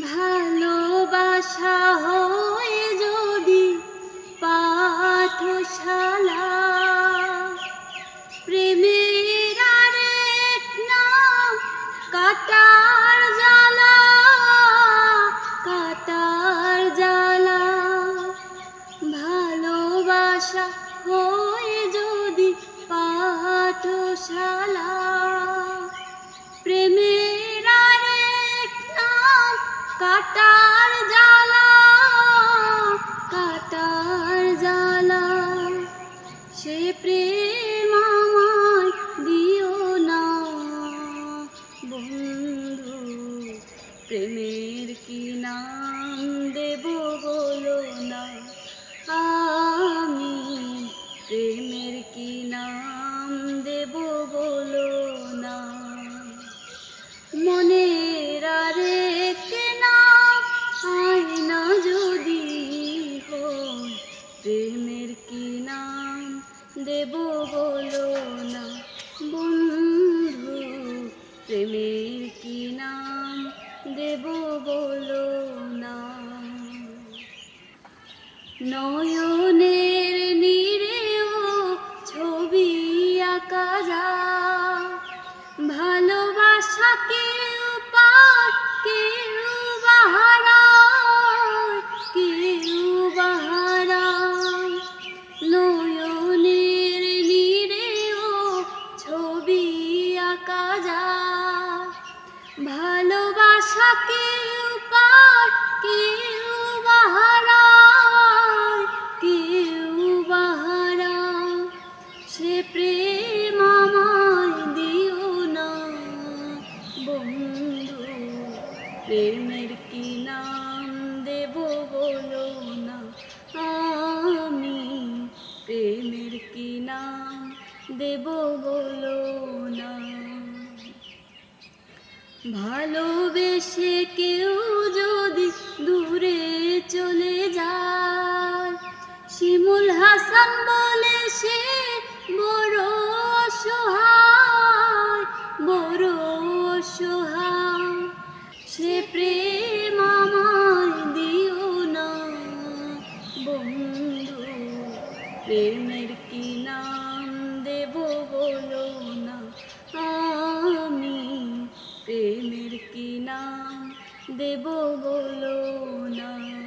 ভালোবাসা হয়ে যদি পাঠশালা। প্রেমের আরেক কাটার জ্বালা কাটার জ্বালা। ভালোবাসা হয়ে যদি পাঠশালা। কাটার জ্বালা কাটার জ্বালা। সে প্রেম আমায় দিও না। বন্ধু, প্রেমের কি নাম দেব বলো না। আমি প্রেমের কি নাম বলো না, বন্ধু, প্রেমের কি নাম? দেব বলো না। নয়নের নিরেও ছবি আঁকা যা ভালোবাসা ছবি যায়। ভালোবাসা কেউ পায় কেউ বাহারায় কেউ বাহারায় সে প্রেম আমায় দিও না, বন্ধু। প্রেমের কি নাম দেব বলো না, আমি প্রেমের কি নাম দেব বলো না। ভালোবেসে কেউ যদি দূরে চলে যায়, শিমুল হাসান বলে সে বড় অসহায় বড় অসহায়। সে প্রেম আমায় দিও না। বন্ধু, প্রেমের কি নাম দেব বলো না।